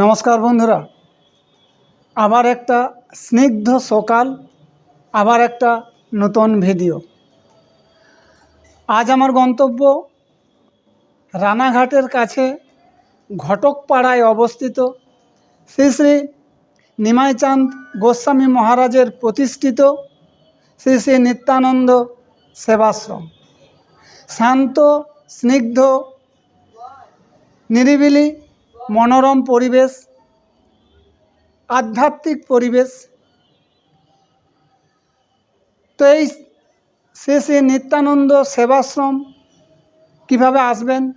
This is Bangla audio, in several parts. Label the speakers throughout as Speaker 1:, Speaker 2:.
Speaker 1: নমস্কার বন্ধুরা। আবার একটা স্নিগ্ধ সকাল, আবার একটা নতুন ভিডিও। আজ আমার গন্তব্য রানাঘাটের কাছে ঘটকপাড়ায় অবস্থিত শ্রী শ্রী নিমাইচাঁদ গোস্বামী মহারাজের প্রতিষ্ঠিত শ্রী শ্রী নিত্যানন্দ সেবাশ্রম। শান্ত, স্নিগ্ধ, নিরিবিলি মনোরম পরিবেশ, আধ্যাত্মিক পরিবেশ। তো এই শ্রী নিত্যানন্দ সেবাশ্রম কীভাবে আসবেন?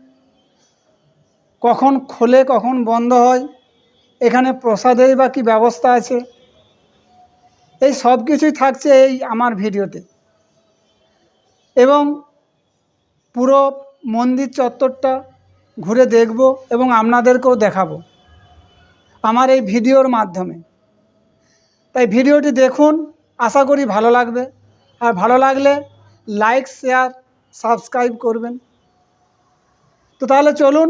Speaker 1: কখন খোলে, কখন বন্ধ হয়? এখানে প্রসাদের বা কী ব্যবস্থা আছে? এই সব কিছুই থাকছে এই আমার ভিডিওতে। এবং পুরো মন্দির চত্বরটা ঘুরে দেখব এবং আপনাদেরকেও দেখাবো আমার এই ভিডিওর মাধ্যমে। তাই ভিডিওটি দেখুন, আশা করি ভালো লাগবে। আর ভালো লাগলে লাইক, শেয়ার, সাবস্ক্রাইব করবেন। তো তাহলে চলুন,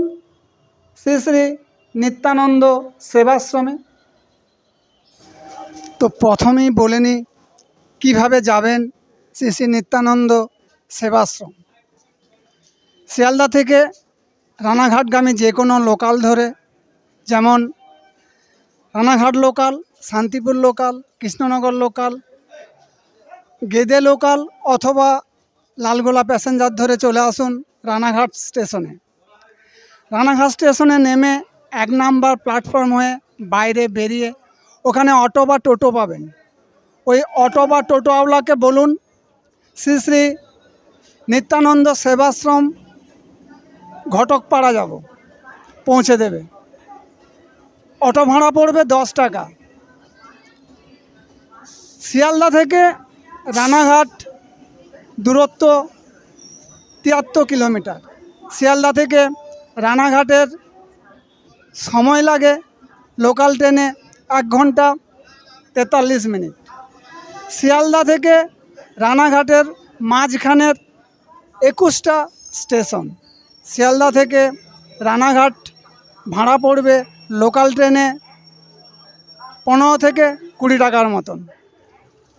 Speaker 1: শ্রী শ্রী নিত্যানন্দ সেবাশ্রমে। তো প্রথমেই বলে নিই, কীভাবে যাবেন শ্রী শ্রী নিত্যানন্দ সেবাশ্রম? শিয়ালদা থেকে রানাঘাটগামী যে কোনো লোকাল ধরে, যেমন Ranaghat local, Santipur local, Krishnanagar local, Gede local অথবা লালগোলা প্যাসেঞ্জার ধরে চলে আসুন রানাঘাট স্টেশনে। রানাঘাট স্টেশনে নেমে এক নাম্বার প্ল্যাটফর্ম হয়ে বাইরে বেরিয়ে ওখানে অটো বা টোটো পাবেন। ওই অটো বা টোটোওয়ালাকে বলুন, শ্রী শ্রী নিত্যানন্দ সেবাশ্রম ঘটকপাড়া যাব, পৌঁছে দেবে। অটো ভাড়া পড়বে দশ টাকা। শিয়ালদা থেকে রানাঘাট দূরত্ব তিয়াত্তর কিলোমিটার। শিয়ালদা থেকে রানাঘাটের সময় লাগে লোকাল ট্রেনে এক ঘণ্টা তেতাল্লিশ মিনিট। শিয়ালদা থেকে রানাঘাটের মাঝখানের একুশটা স্টেশন। শিয়ালদা থেকে রানাঘাট ভাড়া পড়বে লোকাল ট্রেনে পনেরো থেকে কুড়ি টাকার মতন।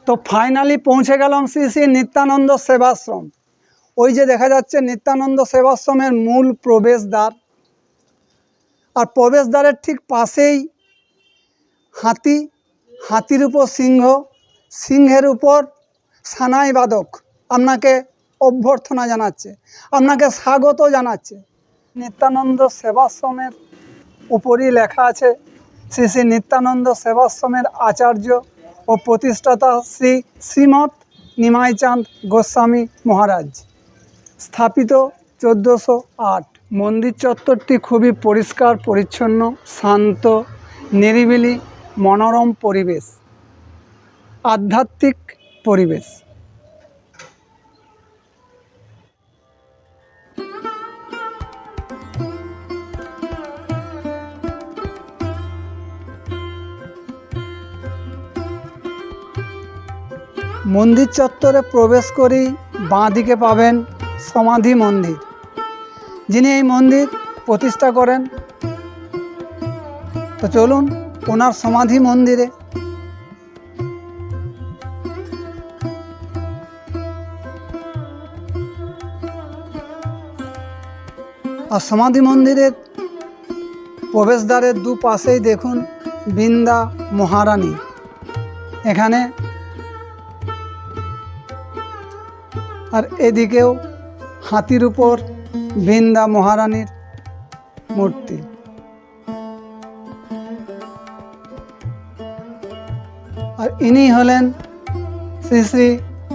Speaker 1: তো ফাইনালি পৌঁছে গেলাম শ্রী শ্রী নিত্যানন্দ সেবাশ্রম। ওই যে দেখা যাচ্ছে নিত্যানন্দ সেবাশ্রমের মূল প্রবেশদ্বার। আর প্রবেশদ্বারের ঠিক পাশেই হাতি, হাতির উপর সিংহ, সিংহের উপর সানাই বাদক। আপনাকে অভ্যর্থনা জানাচ্ছে, আপনাকে স্বাগত জানাচ্ছে। নিত্যানন্দ সেবাশ্রমের উপরই লেখা আছে, শ্রী শ্রী নিত্যানন্দ সেবাশ্রমের আচার্য ও প্রতিষ্ঠাতা শ্রী শ্রীমৎ নিমাইচাঁদ গোস্বামী মহারাজ। স্থাপিত চোদ্দোশো আট। মন্দির চত্বরটি খুবই পরিষ্কার, পরিচ্ছন্ন, শান্ত, নিরিবিলি, মনোরম পরিবেশ, আধ্যাত্মিক পরিবেশ। মন্দির চত্বরে প্রবেশ করেই বাঁ দিকে পাবেন সমাধি মন্দির, যিনি এই মন্দির প্রতিষ্ঠা করেন। তো চলুন ওনার সমাধি মন্দিরে। আর সমাধি মন্দিরের প্রবেশদ্বারের দু পাশেই দেখুন বৃন্দা মহারানী। এখানে আর এদিকেও হাতির উপর বৃন্দা মহারানীর মূর্তি। আর ইনি হলেন শ্রী শ্রী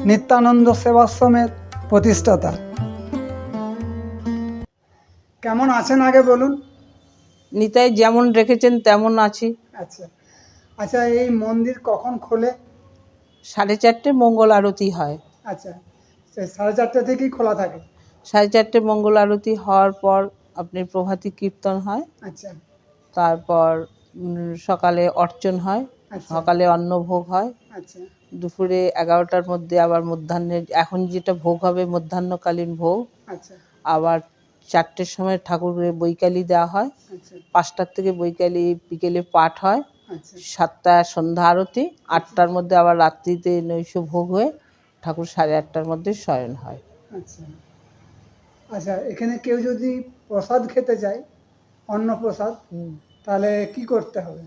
Speaker 1: নিত্যানন্দ সেবাশ্রমের প্রতিষ্ঠাতা। কেমন আছেন আগে বলুন?
Speaker 2: নিতাই যেমন রেখেছেন তেমন আছি।
Speaker 1: আচ্ছা আচ্ছা এই মন্দির কখন খোলে?
Speaker 2: সাড়ে চারটে মঙ্গল আরতি হয়।
Speaker 1: আচ্ছা সাড়ে চারটে থেকেই খোলা থাকে।
Speaker 2: সাড়ে চারটে মঙ্গল আরতি হওয়ার পর আপনি প্রভাতী কীর্তন হয়।
Speaker 1: আচ্ছা।
Speaker 2: তারপর সকালে অর্চন হয়।
Speaker 1: আচ্ছা।
Speaker 2: সকালে অন্নভোগ হয়।
Speaker 1: আচ্ছা।
Speaker 2: দুপুরে এগারোটার মধ্যে আবার মধ্যাহ্নের এখন যেটা ভোগ হবে মধ্যাহ্নকালীন ভোগ।
Speaker 1: আচ্ছা।
Speaker 2: আবার চারটের সময় ঠাকুরের বৈকালি দেওয়া হয়।
Speaker 1: আচ্ছা।
Speaker 2: পাঁচটার থেকে বৈকালি বিকেলে পাঠ হয়।
Speaker 1: আচ্ছা।
Speaker 2: সাতটা সন্ধ্যা আরতি আটটার মধ্যে আবার রাত্রিতে নৈশ ভোগ হয়ে। ঠাকুর সাড়ে আটটার মধ্যে শয়ন হয়।
Speaker 1: আচ্ছা। আচ্ছা এখানে কেউ যদি প্রসাদ খেতে চায় অন্ন প্রসাদ তাহলে কি করতে হবে?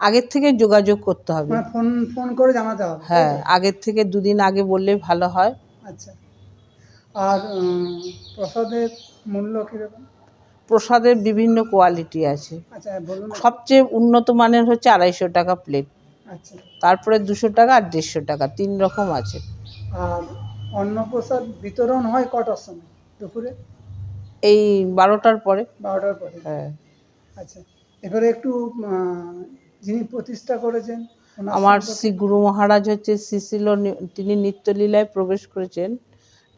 Speaker 2: আগের থেকে যোগাযোগ করতে হবে।
Speaker 1: মানে ফোন ফোন করে জানাতে হবে
Speaker 2: হ্যাঁ আগের থেকে দুদিন আগে বললে ভালো হয়।
Speaker 1: আচ্ছা। আর প্রসাদের মূল্য কীরকম?
Speaker 2: প্রসাদের বিভিন্ন কোয়ালিটি আছে।
Speaker 1: আচ্ছা বলুন
Speaker 2: সবচেয়ে উন্নত মানের হচ্ছে আড়াইশো টাকা প্লেট।
Speaker 1: আচ্ছা।
Speaker 2: তারপরে দুশো টাকা আর দেড়শো টাকা তিন রকম আছে।
Speaker 1: আর অন্নপ্রসাদ বিতরণ হয় কটার সময়? দুপুরে?
Speaker 2: এই বারোটার পরে।
Speaker 1: বারোটার পরে।
Speaker 2: হ্যাঁ।
Speaker 1: আচ্ছা এবারে একটু যিনি প্রতিষ্ঠা করেছেন
Speaker 2: আমার শ্রী গুরু মহারাজ হচ্ছে শ্রীশিল তিনি নিত্যলীলায় প্রবেশ করেছেন।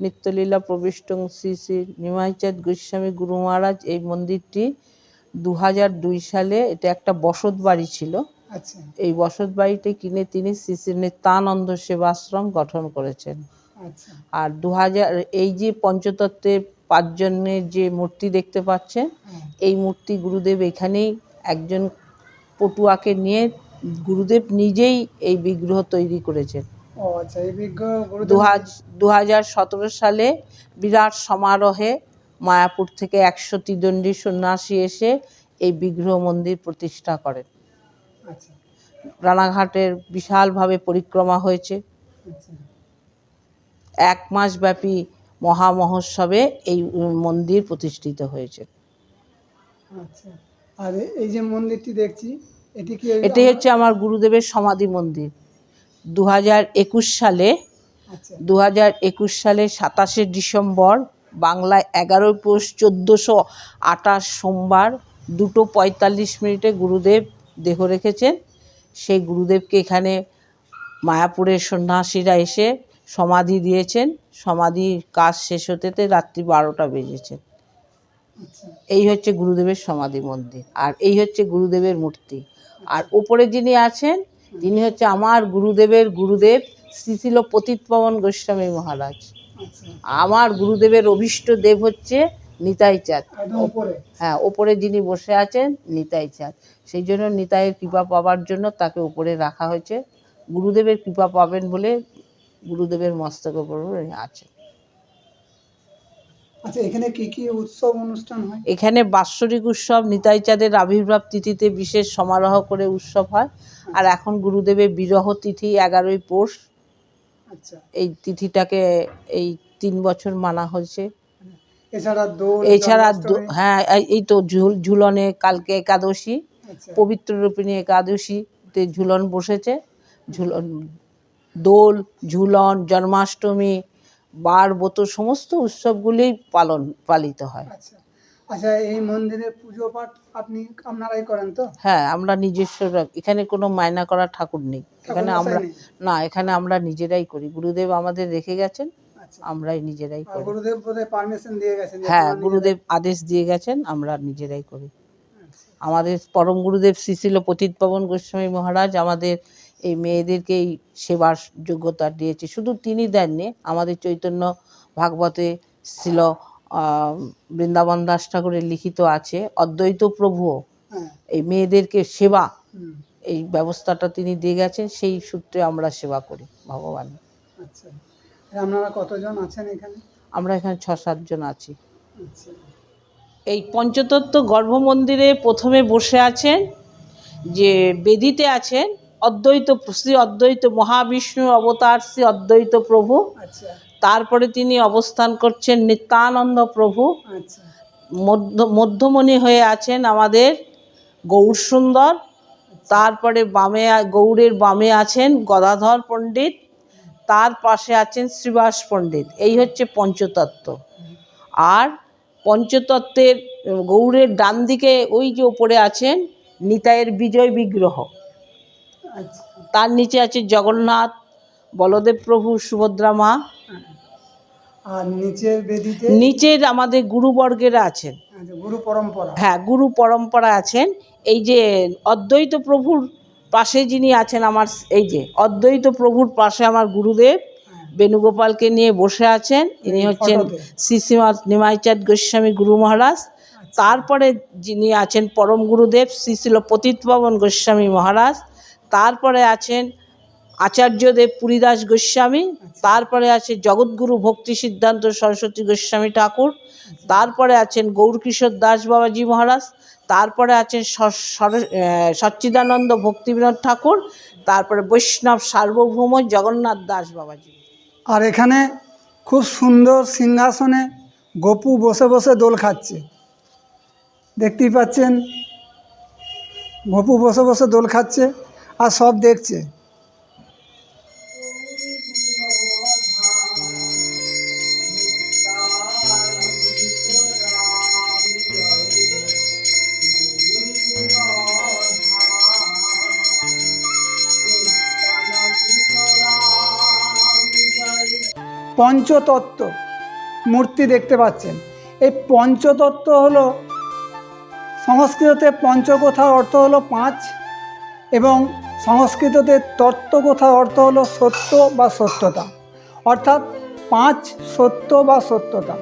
Speaker 2: নিত্যলীলা প্রবিষ্টং শ্রী শ্রী নিমাইচাঁদ গোস্বামী গুরু মহারাজ এই মন্দিরটি দু হাজার দুই সালে এটা একটা বসত বাড়ি ছিল। এই বসত বাড়িটি কিনে তিনি শ্রী নিত্যানন্দ সেবাশ্রম গঠন করেছেন।
Speaker 1: আচ্ছা।
Speaker 2: আর দু হাজার এই যে পঞ্চতত্ত্বের পাঁচজনের যে মূর্তি দেখতে পাচ্ছেন
Speaker 1: হ্যাঁ,
Speaker 2: এই মূর্তি গুরুদেব এখানেই একজন পটুয়াকে নিয়ে গুরুদেব নিজেই এই বিগ্রহ তৈরি করেছেন।
Speaker 1: আচ্ছা
Speaker 2: দু হাজার সতেরো সালে বিরাট সমারোহে মায়াপুর থেকে একশো তিদণ্ডী সন্ন্যাসী এসে এই বিগ্রহ মন্দির প্রতিষ্ঠা করেন।
Speaker 1: আচ্ছা
Speaker 2: রানাঘাটের বিশালভাবে পরিক্রমা হয়েছে।
Speaker 1: আচ্ছা।
Speaker 2: এক মাস ব্যাপী মহামহোৎসবে এই মন্দির প্রতিষ্ঠিত হয়েছে।
Speaker 1: আচ্ছা। আর এই যে মন্দিরটি দেখছি এটি কি
Speaker 2: এটাই হচ্ছে আমার গুরুদেবের সমাধি মন্দির। দু হাজার একুশ সালে
Speaker 1: আচ্ছা।
Speaker 2: দু হাজার একুশ সালে সাতাশে ডিসেম্বর বাংলায় এগারোই পৌষ চোদ্দোশো আঠাশ সোমবার দুটো পঁয়তাল্লিশ মিনিটে গুরুদেব দেহ রেখেছেন। সেই গুরুদেবকে এখানে মায়াপুরের সন্ন্যাসীরা এসে সমাধি দিয়েছেন। সমাধির কাজ শেষ হতে রাত্রি বারোটা বেজেছে। এই হচ্ছে গুরুদেবের সমাধি মন্দির আর এই হচ্ছে গুরুদেবের মূর্তি। আর ওপরে যিনি আছেন তিনি হচ্ছে আমার গুরুদেবের গুরুদেব শ্রীশিল পতিত পবন গোস্বামী মহারাজ।
Speaker 1: আচ্ছা।
Speaker 2: আমার গুরুদেবের অভীষ্ট দেব হচ্ছে নিতাই চাঁদ। হ্যাঁ ওপরে যিনি বসে আছেন নিতাই চাঁদ। সেই জন্য নিতাইয়ের কৃপা পাওয়ার জন্য তাকে উপরে রাখা হয়েছে। গুরুদেবের কৃপা পাবেন বলে গুরুদেবের উনি আছেন
Speaker 1: আচ্ছা এখানে কি কি উৎসব অনুষ্ঠান হয়?
Speaker 2: এখানে বাৎসরিক উৎসব নিতাই চাঁদের আবির্ভাব তিথিতে বিশেষ সমারোহ করে উৎসব হয়। আর এখন গুরুদেবের বিরহ তিথি এগারোই পৌষ।
Speaker 1: আচ্ছা।
Speaker 2: এই তিথিটাকে এই তিন বছর মানা হয়েছে।
Speaker 1: এছাড়া
Speaker 2: হ্যাঁ এই- তো ঝুল ঝুলনে কালকে একাদশী
Speaker 1: আচ্ছা।
Speaker 2: পবিত্র রূপিণী একাদশীতে ঝুলন বসেছে। ঝুলন দোল ঝুলন জন্মাষ্টমী বার ব্রত সমস্ত উৎসবগুলি পালন পালিত হয়।
Speaker 1: আচ্ছা। আচ্ছা এই মন্দিরে পুজো পাঠ আপনি আপনারাই করেন তো?
Speaker 2: হ্যাঁ আমরা নিজস্ব এখানে কোনো মায়না করা ঠাকুর নেই। এখানে আমরা না এখানে আমরা নিজেরাই করি। গুরুদেব আমাদের রেখে গেছেন। আমরাই নিজেরাই করি।
Speaker 1: গুরুদেব বোধহয় পারমিশন দিয়ে গেছেন
Speaker 2: হ্যাঁ গুরুদেব আদেশ দিয়ে গেছেন আমরা নিজেরাই করি।
Speaker 1: আচ্ছা,
Speaker 2: আমাদের পরম গুরুদেব শ্রীশিল পতিত পবন গোস্বামী মহারাজ আমাদের এই মেয়েদেরকে এই সেবার যোগ্যতা দিয়েছে। শুধু তিনি দেননি আমাদের চৈতন্য ভাগবতে ছিল বৃন্দাবন দাস ঠাকুরের লিখিত আছে অদ্বৈত প্রভুও
Speaker 1: হ্যাঁ।
Speaker 2: এই মেয়েদেরকে সেবা এই ব্যবস্থাটা তিনি দিয়ে গেছেন সেই সূত্রে আমরা সেবা করি ভগবান
Speaker 1: আচ্ছা। আপনারা কতজন আছেন এখানে?
Speaker 2: আমরা এখানে ছ সাতজন আছি।
Speaker 1: আচ্ছা।
Speaker 2: এই পঞ্চতত্ত্ব গর্ভমন্দিরে প্রথমে বসে আছেন যে বেদিতে আছেন অদ্বৈত শ্রী অদ্বৈত মহাবিষ্ণু অবতার শ্রী অদ্বৈত প্রভু।
Speaker 1: আচ্ছা।
Speaker 2: তারপরে তিনি অবস্থান করছেন নিত্যানন্দ প্রভু।
Speaker 1: আচ্ছা।
Speaker 2: মধ্য মধ্যমণি হয়ে আছেন আমাদের গৌর সুন্দর তারপরে বামে গৌড়ের বামে আছেন গদাধর পণ্ডিত। তার পাশে আছেন শ্রীবাস পণ্ডিত। এই হচ্ছে পঞ্চতত্ত্ব। আর পঞ্চতত্ত্বের গৌড়ের ডান দিকে ওই যে ওপরে আছেন নিতাইয়ের বিজয় বিগ্রহ। তার নিচে আছে জগন্নাথ বলদেব প্রভু সুভদ্রা মা।
Speaker 1: আর নিচের বেদিতে
Speaker 2: নিচের আমাদের গুরুবর্গেরা আছেন।
Speaker 1: আচ্ছা, গুরু পরম্পরা।
Speaker 2: হ্যাঁ গুরু পরম্পরা আছেন। এই যে অদ্বৈত প্রভুর পাশে যিনি আছেন আমার এই যে অদ্বৈত প্রভুর পাশে আমার গুরুদেব
Speaker 1: হ্যাঁ,
Speaker 2: বেণুগোপালকে নিয়ে বসে আছেন। ইনি হচ্ছেন
Speaker 1: ফটোতে।
Speaker 2: শ্রীশ্রীমা নিমাইচাঁদ গোস্বামী গুরু মহারাজ। তারপরে যিনি আছেন পরম গুরুদেব শ্রী শিল পতিতপাবন গোস্বামী মহারাজ। তারপরে আছেন আচার্যদেব পুরীদাস গোস্বামী। তারপরে আছে জগৎগুরু ভক্তি সিদ্ধান্ত সরস্বতী গোস্বামী ঠাকুর। তারপরে আছেন গৌরকিশোর দাস বাবাজি মহারাজ। তারপরে আছেন সচ্চিদানন্দ ভক্তিবিনোদ ঠাকুর, তারপরে বৈষ্ণব সার্বভৌম জগন্নাথ দাস বাবাজি।
Speaker 1: আর এখানে খুব সুন্দর সিংহাসনে গপু বসে বসে দোল খাচ্ছে। দেখতেই পাচ্ছেন, গপু বসে বসে দোল খাচ্ছে আর সব দেখছে। পঞ্চতত্ত্ব মূর্তি দেখতে পাচ্ছেন। এই পঞ্চতত্ত্ব হলো সংস্কৃততে পঞ্চকথার অর্থ হলো পাঁচ এবং সংস্কৃততে তত্ত্ব কথার অর্থ হলো সত্য বা সত্যতা। অর্থাৎ পাঁচ সত্য বা সত্যতা।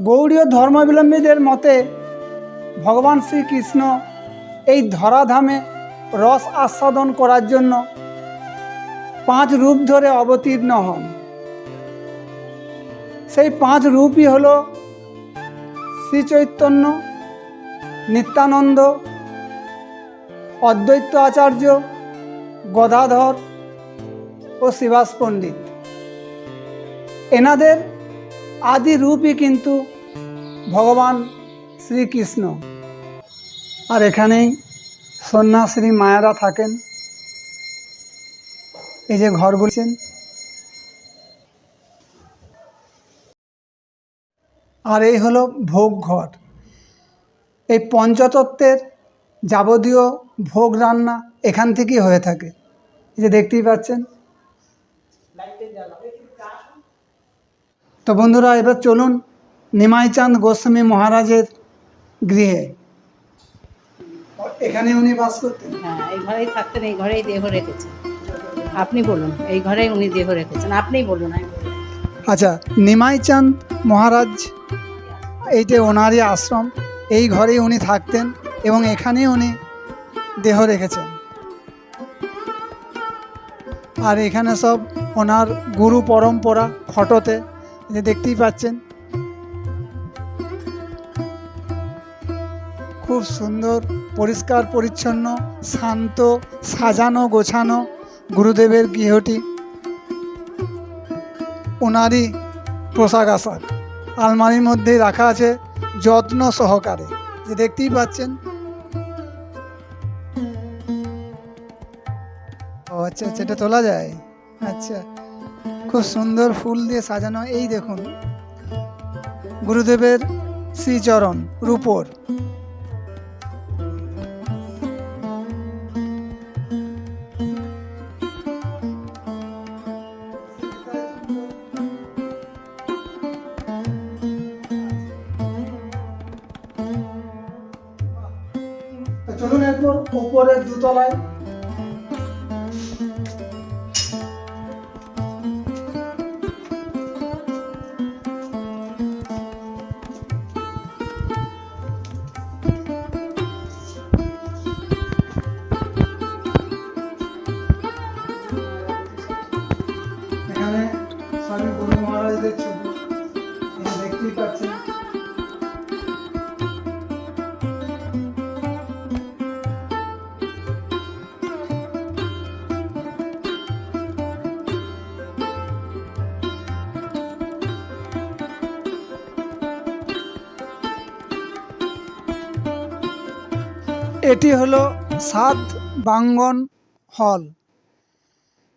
Speaker 1: গৌড়ীয় ধর্মাবলম্বীদের মতে ভগবান শ্রীকৃষ্ণ এই ধরাধামে রস আস্বাদন করার জন্য পাঁচ রূপ ধরে অবতীর্ণ হন। সেই পাঁচ রূপই হল শ্রী চৈতন্য নিত্যানন্দ, অদ্বৈত আচার্য, গদাধর ও শিবাস পণ্ডিত। এনাদের আদি রূপই কিন্তু ভগবান শ্রীকৃষ্ণ। আর এখানেই সন্ন্যাসিনী মায়েরা থাকেন। এই যে ঘর বলছেন আর এই হলো ভোগ ঘর। এই পঞ্চতত্ত্বের যাবতীয় ভোগ রান্না এখান থেকেই হয়ে থাকে। এই যে দেখতেই পাচ্ছেন। তো বন্ধুরা, এবার চলুন নিমাইচাঁদ গোস্বামী মহারাজের গৃহে। এখানে উনি বাস করতেন।
Speaker 3: হ্যাঁ এই ঘরেই থাকতেন, এই ঘরেই দেহ রেখেছেন। আপনি বলুন, এই ঘরেই উনি দেহ রেখেছেন, আপনিই বলুন।
Speaker 1: আচ্ছা নিমাইচাঁদ মহারাজ এইটা ওনারই আশ্রম, এই ঘরেই উনি থাকতেন এবং এখানেই উনি দেহ রেখেছেন আর এখানে সব ওনার গুরু পরম্পরা ফটোতে দেখতেই পাচ্ছেন খুব সুন্দর, পরিষ্কার, পরিচ্ছন্ন, শান্ত, সাজানো, গোছানো গুরুদেবের গৃহটি। ওনারই পোশাক আশাক। আলমারির মধ্যে রাখা আছে যত্ন সহকারে। যে দেখতেই পাচ্ছেন। ও আচ্ছা আচ্ছা এটা তোলা যায়? আচ্ছা খুব সুন্দর ফুল দিয়ে সাজানো। এই দেখুন, গুরুদেবের শ্রীচরণ রূপর। এটি হলো সাত বাঙ্গন হল।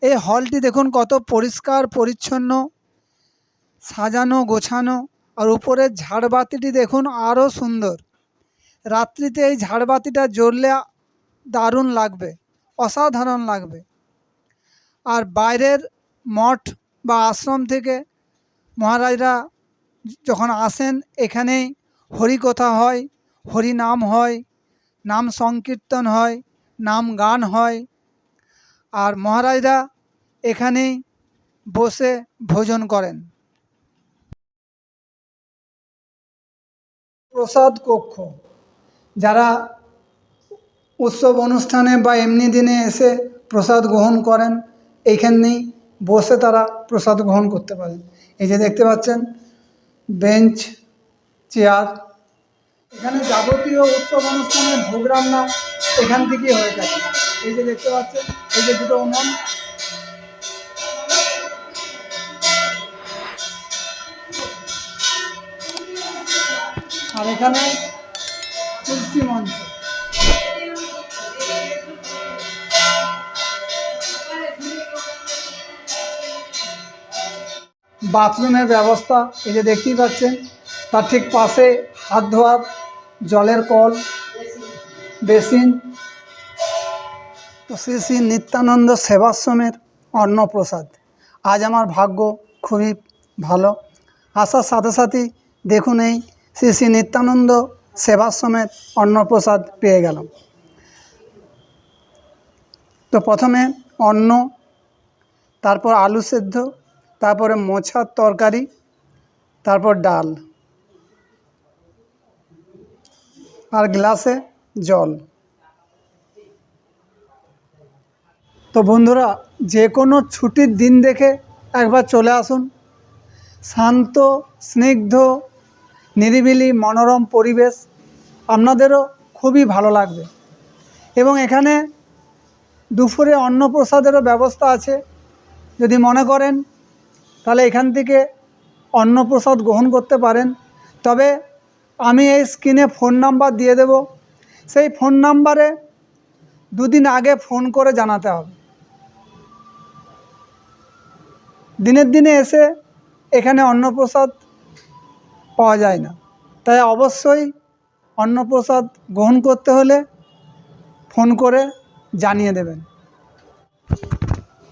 Speaker 1: এই হলটি দেখুন কত পরিষ্কার, পরিচ্ছন্ন, সাজানো, গোছানো, আর উপরের ঝাড়বাতিটি দেখুন আরও সুন্দর। রাত্রিতে এই ঝাড়বাতিটা জ্বললে দারুণ লাগবে, অসাধারণ লাগবে। আর বাইরের মঠ বা আশ্রম থেকে মহারাজরা যখন আসেন, এখানেই হরিকথা হয় হরি নাম হয় নাম সংকীর্তন হয়, নাম গান হয়। আর মহারাজরা এখানেই বসে ভোজন করেন। প্রসাদ কক্ষ, যারা উৎসব অনুষ্ঠানে বা এমনি দিনে এসে প্রসাদ গ্রহণ করেন এইখানেই বসে তারা প্রসাদ গ্রহণ করতে পারেন। এই যে দেখতে পাচ্ছেন, বেঞ্চ, চেয়ার এখানে যাবতীয় উৎসব অনুষ্ঠানের ভোগ রান্না এখান থেকেই হয়ে থাকে। এই যে দেখতে পাচ্ছেন, এই যে দুটো উনুন। আর এখানে তুলসী মঞ্চ। বাথরুমের ব্যবস্থা, এই যে দেখতেই পাচ্ছেন, তার ঠিক পাশে হাত ধোয়ার জলের কল, বেসিন তো শ্রী শ্রী নিত্যানন্দ, সেবাশ্রমের অন্নপ্রসাদ। আজ আমার ভাগ্য খুবই ভালো। আসার সাথে সাথেই দেখুন এই শ্রী শ্রী নিত্যানন্দ সেবাশ্রমের অন্নপ্রসাদ পেয়ে গেলাম। তো প্রথমে অন্ন, তারপর আলু সেদ্ধ, তারপরে মোছার তরকারি, তারপর ডাল। আর গ্লাসে জল। তো বন্ধুরা যে কোনো ছুটির দিন দেখে একবার চলে আসুন। শান্ত, স্নিগ্ধ, নিরিবিলি, মনোরম পরিবেশ আপনাদেরও খুবই ভালো লাগবে। এবং এখানে দুপুরে অন্নপ্রসাদেরও ব্যবস্থা আছে। যদি মনে করেন, তাহলে এখান থেকে অন্নপ্রসাদ গ্রহণ করতে পারেন। তবে আমি এই স্ক্রিনে ফোন নাম্বার দিয়ে দেব। সেই ফোন নাম্বারে দুদিন আগে ফোন করে জানাতে হবে। দিনের দিনে এসে এখানে অন্নপ্রসাদ পাওয়া যায় না। তাই অবশ্যই অন্নপ্রসাদ গ্রহণ করতে হলে ফোন করে জানিয়ে দেবেন।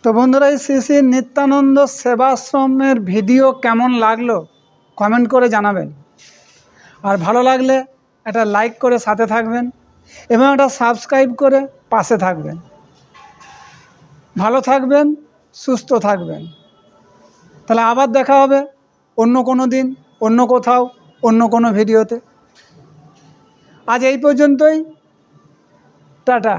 Speaker 1: তো বন্ধুরা, এই শ্রী শ্রী নিত্যানন্দ সেবাশ্রমের ভিডিও কেমন লাগল? কমেন্ট করে জানাবেন। আর ভালো লাগলে একটা লাইক করে সাথে থাকবেন এবং একটা সাবস্ক্রাইব করে পাশে থাকবেন। ভালো থাকবেন, সুস্থ থাকবেন। তাহলে আবার দেখা হবে অন্য কোনো দিন, অন্য কোথাও, অন্য কোনো ভিডিওতে আজ এই পর্যন্তই। টাটা।